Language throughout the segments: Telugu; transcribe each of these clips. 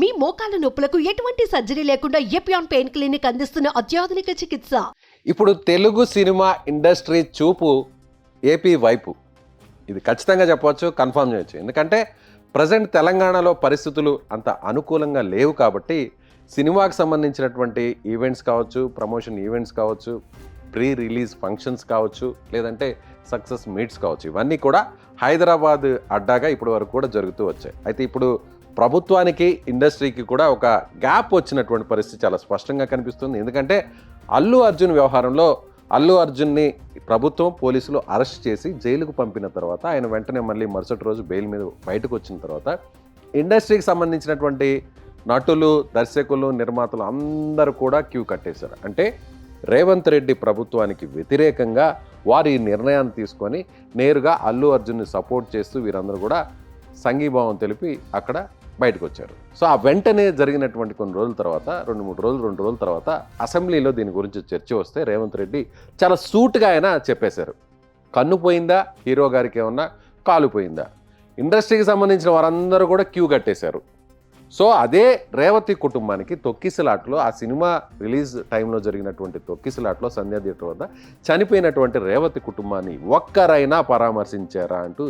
మీ మోకాల నొప్పులకు ఎటువంటి సర్జరీ లేకుండా ఎపియాన్ పెయిన్ క్లినిక్ అందిస్తున్న అత్యాధునిక చికిత్స? ఇప్పుడు తెలుగు సినిమా ఇండస్ట్రీ చూపు ఏపీ వైపు. ఇది ఖచ్చితంగా చెప్పవచ్చు కన్ఫర్మ్ చేయొచ్చు. ఎందుకంటే ప్రజెంట్ తెలంగాణలో పరిస్థితులు అంత అనుకూలంగా లేవు కాబట్టి సినిమాకు సంబంధించినటువంటి ఈవెంట్స్ కావచ్చు ప్రమోషన్ ఈవెంట్స్ కావచ్చు ప్రీ రిలీజ్ ఫంక్షన్స్ కావచ్చు లేదంటే సక్సెస్ మీట్స్ కావచ్చు ఇవన్నీ కూడా హైదరాబాద్ అడ్డాగా ఇప్పటి వరకు కూడా జరుగుతూ వచ్చాయి. అయితే ఇప్పుడు ప్రభుత్వానికి ఇండస్ట్రీకి కూడా ఒక గ్యాప్ వచ్చినటువంటి పరిస్థితి చాలా స్పష్టంగా కనిపిస్తుంది. ఎందుకంటే అల్లు అర్జున్ వ్యవహారంలో అల్లు అర్జున్ని ప్రభుత్వం పోలీసులు అరెస్ట్ చేసి జైలుకు పంపిన తర్వాత ఆయన వెంటనే మళ్ళీ మరుసటి రోజు బెయిల్ మీద బయటకు వచ్చిన తర్వాత ఇండస్ట్రీకి సంబంధించినటువంటి నటులు దర్శకులు నిర్మాతలు అందరూ కూడా క్యూ కట్టేశారు. అంటే రేవంత్ రెడ్డి ప్రభుత్వానికి వ్యతిరేకంగా వారు ఈ నిర్ణయాన్ని తీసుకొని నేరుగా అల్లు అర్జున్ని సపోర్ట్ చేస్తూ వీరందరూ కూడా సంఘీభావం తెలిపి అక్కడ బయటకు వచ్చారు సో ఆ వెంటనే జరిగినటువంటి కొన్ని రోజుల తర్వాత రెండు మూడు రోజులు రెండు రోజుల తర్వాత అసెంబ్లీలో దీని గురించి చర్చ వస్తే రేవంత్ రెడ్డి చాలా సూట్గా ఆయన చెప్పేశారు. కన్ను పోయిందా? హీరో గారికి ఏమన్నా కాలు పోయిందా? ఇండస్ట్రీకి సంబంధించిన వారందరూ కూడా క్యూ కట్టేశారు. సో అదే రేవతి కుటుంబానికి తొక్కిసలాట్లో ఆ సినిమా రిలీజ్ టైంలో జరిగినటువంటి తొక్కిసలాట్లో సంధ్యా థియేటర్ వద్ద చనిపోయినటువంటి రేవతి కుటుంబాన్ని ఒక్కరైనా పరామర్శించారా అంటూ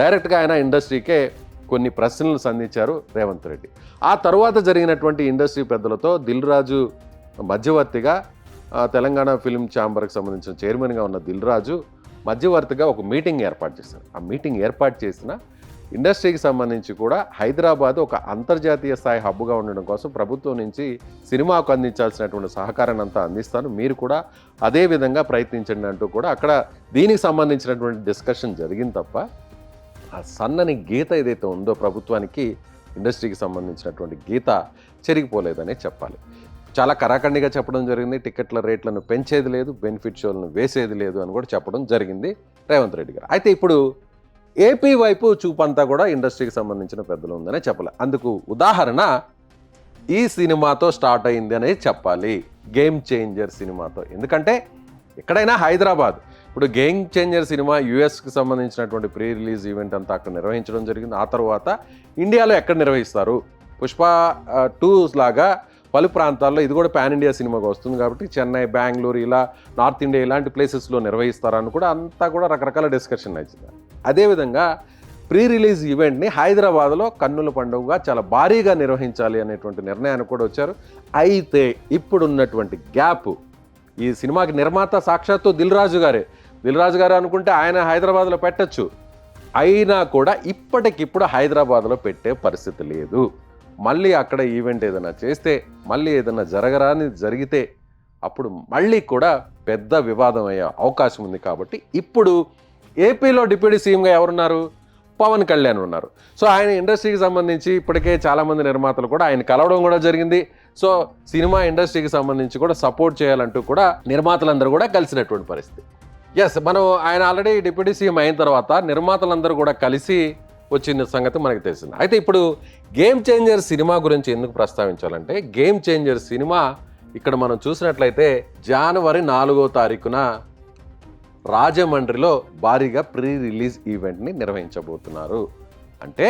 డైరెక్ట్గా ఆయన ఇండస్ట్రీకే కొన్ని ప్రశ్నలు సంధించారు రేవంత్ రెడ్డి. ఆ తర్వాత జరిగినటువంటి ఇండస్ట్రీ పెద్దలతో దిల్ రాజు మధ్యవర్తిగా తెలంగాణ ఫిల్మ్ ఛాంబర్కి సంబంధించిన చైర్మన్గా ఉన్న దిల్ రాజు మధ్యవర్తిగా ఒక మీటింగ్ ఏర్పాటు చేశారు. ఆ మీటింగ్ ఏర్పాటు చేసిన ఇండస్ట్రీకి సంబంధించి కూడా హైదరాబాద్ ఒక అంతర్జాతీయ స్థాయి హబ్గా ఉండడం కోసం ప్రభుత్వం నుంచి సినిమాకు అందించాల్సినటువంటి సహకారాన్ని అంతా అందిస్తాను. మీరు కూడా అదే విధంగా ప్రయత్నించండి అంటూ కూడా అక్కడ దీనికి సంబంధించినటువంటి డిస్కషన్ జరిగింది తప్ప ఆ సన్నని గీత ఏదైతే ఉందో ప్రభుత్వానికి ఇండస్ట్రీకి సంబంధించినటువంటి గీత చెరిగిపోలేదనే చెప్పాలి. చాలా కరాఖండిగా చెప్పడం జరిగింది. టికెట్ల రేట్లను పెంచేది లేదు బెనిఫిట్ షోలను వేసేది లేదు అని కూడా చెప్పడం జరిగింది రేవంత్ రెడ్డి గారు. అయితే ఇప్పుడు ఏపీ వైపు చూపంతా కూడా ఇండస్ట్రీకి సంబంధించిన పెద్దలు ఉందనే చెప్పాలి. అందుకు ఉదాహరణ ఈ సినిమాతో స్టార్ట్ అయింది అనేది చెప్పాలి. గేమ్ చేంజర్ సినిమాతో. ఎందుకంటే ఎక్కడైనా హైదరాబాద్. ఇప్పుడు గేమ్ చేంజర్ సినిమా యుఎస్కి సంబంధించినటువంటి ప్రీ రిలీజ్ ఈవెంట్ అంతా అక్కడ నిర్వహించడం జరిగింది. ఆ తర్వాత ఇండియాలో ఎక్కడ నిర్వహిస్తారు? పుష్ప టూస్ లాగా పలు ప్రాంతాల్లో ఇది కూడా పాన్ ఇండియా సినిమాగా వస్తుంది కాబట్టి చెన్నై బెంగళూరు ఇలా నార్త్ ఇండియా ఇలాంటి ప్లేసెస్లో నిర్వహిస్తారని కూడా అంతా కూడా రకరకాల డిస్కషన్ అవుతుంది అదేవిధంగా ప్రీ రిలీజ్ ఈవెంట్ని హైదరాబాద్లో కన్నుల పండుగగా చాలా భారీగా నిర్వహించాలి అనేటువంటి నిర్ణయానికి కూడా వచ్చారు. అయితే ఇప్పుడున్నటువంటి గ్యాప్ ఈ సినిమాకి నిర్మాత సాక్షాత్తు దిల్ రాజు గారే. దిల్ రాజు గారు అనుకుంటే ఆయన హైదరాబాద్లో పెట్టచ్చు. అయినా కూడా ఇప్పటికిప్పుడు హైదరాబాద్లో పెట్టే పరిస్థితి లేదు. మళ్ళీ అక్కడ ఈవెంట్ ఏదైనా చేస్తే మళ్ళీ ఏదైనా జరగరాని జరిగితే అప్పుడు మళ్ళీ కూడా పెద్ద వివాదం అయ్యే అవకాశం ఉంది కాబట్టి ఇప్పుడు ఏపీలో డిప్యూటీ సీఎంగా ఎవరున్నారు? పవన్ కళ్యాణ్ ఉన్నారు. సో ఆయన ఇండస్ట్రీకి సంబంధించి ఇప్పటికే చాలామంది నిర్మాతలు కూడా ఆయన కలవడం కూడా జరిగింది. సో సినిమా ఇండస్ట్రీకి సంబంధించి కూడా సపోర్ట్ చేయాలంటూ కూడా నిర్మాతలందరూ కూడా కలిసినటువంటి పరిస్థితి. ఎస్ మనం ఆయన ఆల్రెడీ డిప్యూటీ సీఎం అయిన తర్వాత నిర్మాతలందరూ కూడా కలిసి వచ్చిన సంగతి మనకు తెలిసింది. అయితే ఇప్పుడు గేమ్ చేంజర్ సినిమా గురించి ఎందుకు ప్రస్తావించాలంటే గేమ్ చేంజర్ సినిమా ఇక్కడ మనం చూసినట్లయితే జనవరి నాలుగో తారీఖున రాజమండ్రిలో భారీగా ప్రీ రిలీజ్ ఈవెంట్ని నిర్వహించబోతున్నారు. అంటే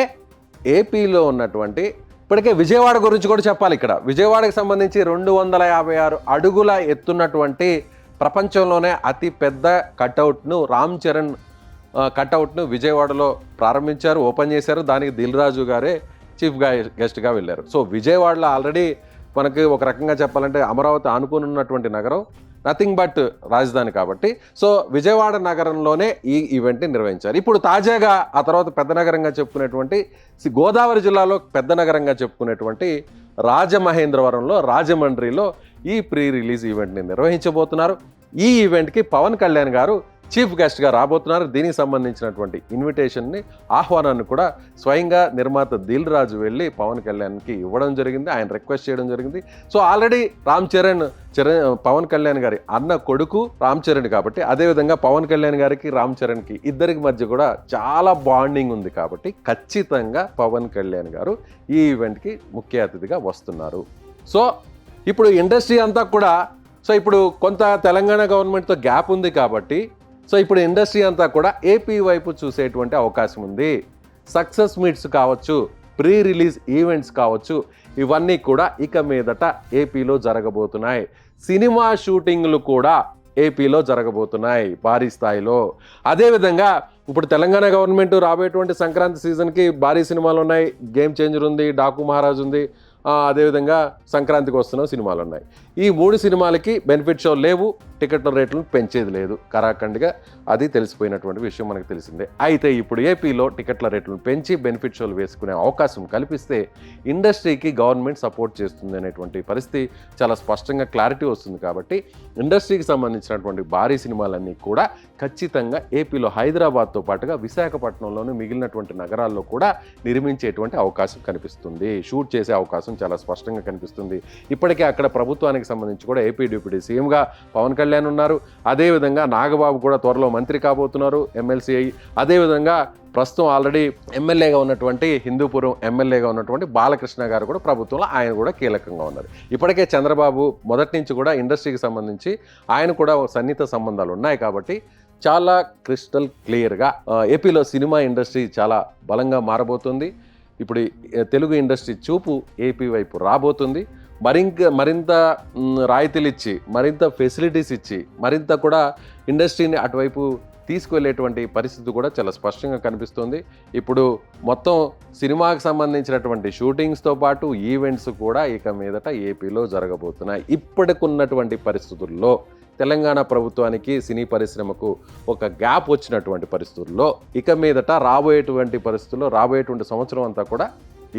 ఏపీలో ఉన్నటువంటి ఇప్పటికే విజయవాడ గురించి కూడా చెప్పాలి ఇక్కడ. విజయవాడకి సంబంధించి రెండు వందల యాభై ఆరు అడుగుల ఎత్తున్నటువంటి ప్రపంచంలోనే అతి పెద్ద కటౌట్ను రామ్ చరణ్ కట్అవుట్ను విజయవాడలో ప్రారంభించారు ఓపెన్ చేశారు. దానికి దిల్ రాజు గారే చీఫ్ గెస్ట్గా వెళ్ళారు. సో విజయవాడలో ఆల్రెడీ మనకి ఒక రకంగా చెప్పాలంటే అమరావతి ఆనుకుని ఉన్నటువంటి నగరం నథింగ్ బట్ రాజధాని కాబట్టి. సో విజయవాడ నగరంలోనే ఈ ఈవెంట్ని నిర్వహించారు. ఇప్పుడు తాజాగా ఆ తర్వాత పెద్ద నగరంగా చెప్పుకునేటువంటి గోదావరి జిల్లాలో పెద్ద నగరంగా చెప్పుకునేటువంటి రాజమహేంద్రవరంలో రాజమండ్రిలో ఈ ప్రీ రిలీజ్ ఈవెంట్ని నిర్వహించబోతున్నారు. ఈ ఈవెంట్కి పవన్ కళ్యాణ్ గారు చీఫ్ గెస్ట్గా రాబోతున్నారు. దీనికి సంబంధించినటువంటి ఇన్విటేషన్ని ఆహ్వానాన్ని కూడా స్వయంగా నిర్మాత దిల్ రాజు వెళ్ళి పవన్ కళ్యాణ్కి ఇవ్వడం జరిగింది. ఆయన రిక్వెస్ట్ చేయడం జరిగింది. సో ఆల్రెడీ రామ్ చరణ్ చరణ్ పవన్ కళ్యాణ్ గారి అన్న కొడుకు రామ్ చరణ్ కాబట్టి అదేవిధంగా పవన్ కళ్యాణ్ గారికి రామ్ చరణ్కి ఇద్దరికి మధ్య కూడా చాలా బాండింగ్ ఉంది కాబట్టి ఖచ్చితంగా పవన్ కళ్యాణ్ గారు ఈ ఈవెంట్కి ముఖ్య అతిథిగా వస్తున్నారు. సో ఇప్పుడు ఇండస్ట్రీ అంతా కూడా సో ఇప్పుడు కొంత తెలంగాణ గవర్నమెంట్తో గ్యాప్ ఉంది కాబట్టి సో ఇప్పుడు ఇండస్ట్రీ అంతా కూడా ఏపీ వైపు చూసేటువంటి అవకాశం ఉంది. సక్సెస్ మీట్స్ కావచ్చు ప్రీ రిలీజ్ ఈవెంట్స్ కావచ్చు ఇవన్నీ కూడా ఇక మీదట ఏపీలో జరగబోతున్నాయి. సినిమా షూటింగ్లు కూడా ఏపీలో జరగబోతున్నాయి భారీ స్థాయిలో. అదేవిధంగా ఇప్పుడు తెలంగాణ గవర్నమెంట్ రాబోయేటువంటి సంక్రాంతి సీజన్కి భారీ సినిమాలు ఉన్నాయి. గేమ్ చేంజర్ ఉంది డాకు మహారాజ్ ఉంది. అదేవిధంగా సంక్రాంతికి వస్తున్న సినిమాలు ఉన్నాయి. ఈ మూడు సినిమాలకి బెనిఫిట్ షో లేవు. టికెట్ల రేట్లను పెంచేది లేదు. కరాఖండ్గా అది తెలిసిపోయినటువంటి విషయం మనకు తెలిసిందే. అయితే ఇప్పుడు ఏపీలో టికెట్ల రేట్లను పెంచి బెనిఫిట్ షోలు వేసుకునే అవకాశం కల్పిస్తే ఇండస్ట్రీకి గవర్నమెంట్ సపోర్ట్ చేస్తుంది అనేటువంటి పరిస్థితి చాలా స్పష్టంగా క్లారిటీ వస్తుంది కాబట్టి ఇండస్ట్రీకి సంబంధించినటువంటి భారీ సినిమాలన్నీ కూడా ఖచ్చితంగా ఏపీలో హైదరాబాద్తో పాటుగా విశాఖపట్నంలోని మిగిలినటువంటి నగరాల్లో కూడా నిర్మించేటువంటి అవకాశం కనిపిస్తుంది. షూట్ చేసే అవకాశం చాలా స్పష్టంగా కనిపిస్తుంది. ఇప్పటికే అక్కడ ప్రభుత్వానికి సంబంధించి కూడా ఏపీ డిప్యూటీ సీఎంగా పవన్ కళ్యాణ్ ఉన్నారు. అదేవిధంగా నాగబాబు కూడా త్వరలో మంత్రి కాబోతున్నారు ఎమ్మెల్సీ అయ్యి. అదేవిధంగా ప్రస్తుతం ఆల్రెడీ ఎమ్మెల్యేగా ఉన్నటువంటి హిందూపురం ఎమ్మెల్యేగా ఉన్నటువంటి బాలకృష్ణ గారు కూడా ప్రభుత్వంలో ఆయన కూడా కీలకంగా ఉన్నారు. ఇప్పటికే చంద్రబాబు మొదటి నుంచి కూడా ఇండస్ట్రీకి సంబంధించి ఆయన కూడా సన్నిహిత సంబంధాలు ఉన్నాయి కాబట్టి చాలా క్రిస్టల్ క్లియర్గా ఏపీలో సినిమా ఇండస్ట్రీ చాలా బలంగా మారబోతుంది. ఇప్పుడు తెలుగు ఇండస్ట్రీ చూపు ఏపీ వైపు రాబోతుంది. మరింక మరింత రాయితీలు ఇచ్చి మరింత ఫెసిలిటీస్ ఇచ్చి మరింత కూడా ఇండస్ట్రీని అటువైపు తీసుకువెళ్ళేటువంటి పరిస్థితి కూడా చాలా స్పష్టంగా కనిపిస్తుంది. ఇప్పుడు మొత్తం సినిమాకి సంబంధించినటువంటి షూటింగ్స్తో పాటు ఈవెంట్స్ కూడా ఇక మీదట ఏపీలో జరగబోతున్నాయి. ఇప్పటికున్నటువంటి పరిస్థితుల్లో తెలంగాణ ప్రభుత్వానికి సినీ పరిశ్రమకు ఒక గ్యాప్ వచ్చినటువంటి పరిస్థితుల్లో ఇక మీదట రాబోయేటువంటి పరిస్థితుల్లో రాబోయేటువంటి సంవత్సరం అంతా కూడా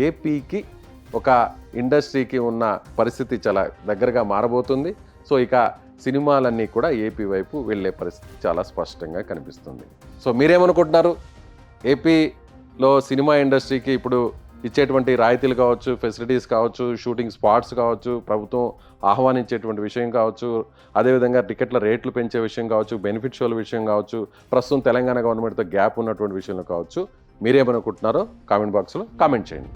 ఏపీకి ఒక ఇండస్ట్రీకి ఉన్న పరిస్థితి చాలా దగ్గరగా మారబోతుంది. సో ఇక సినిమాలన్నీ కూడా ఏపీ వైపు వెళ్ళే పరిస్థితి చాలా స్పష్టంగా కనిపిస్తుంది. సో మీరేమనుకుంటున్నారు? ఏపీలో సినిమా ఇండస్ట్రీకి ఇప్పుడు ఇచ్చేటువంటి రాయితీలు కావచ్చు ఫెసిలిటీస్ కావచ్చు షూటింగ్ స్పాట్స్ కావచ్చు ప్రభుత్వం ఆహ్వానించేటువంటి విషయం కావచ్చు అదేవిధంగా టికెట్ల రేట్లు పెంచే విషయం కావచ్చు బెనిఫిట్ షోల విషయం కావచ్చు ప్రస్తుతం తెలంగాణ గవర్నమెంట్తో గ్యాప్ ఉన్నటువంటి విషయంలో కావచ్చు మీరేమనుకుంటున్నారో కామెంట్ బాక్స్లో కామెంట్ చేయండి.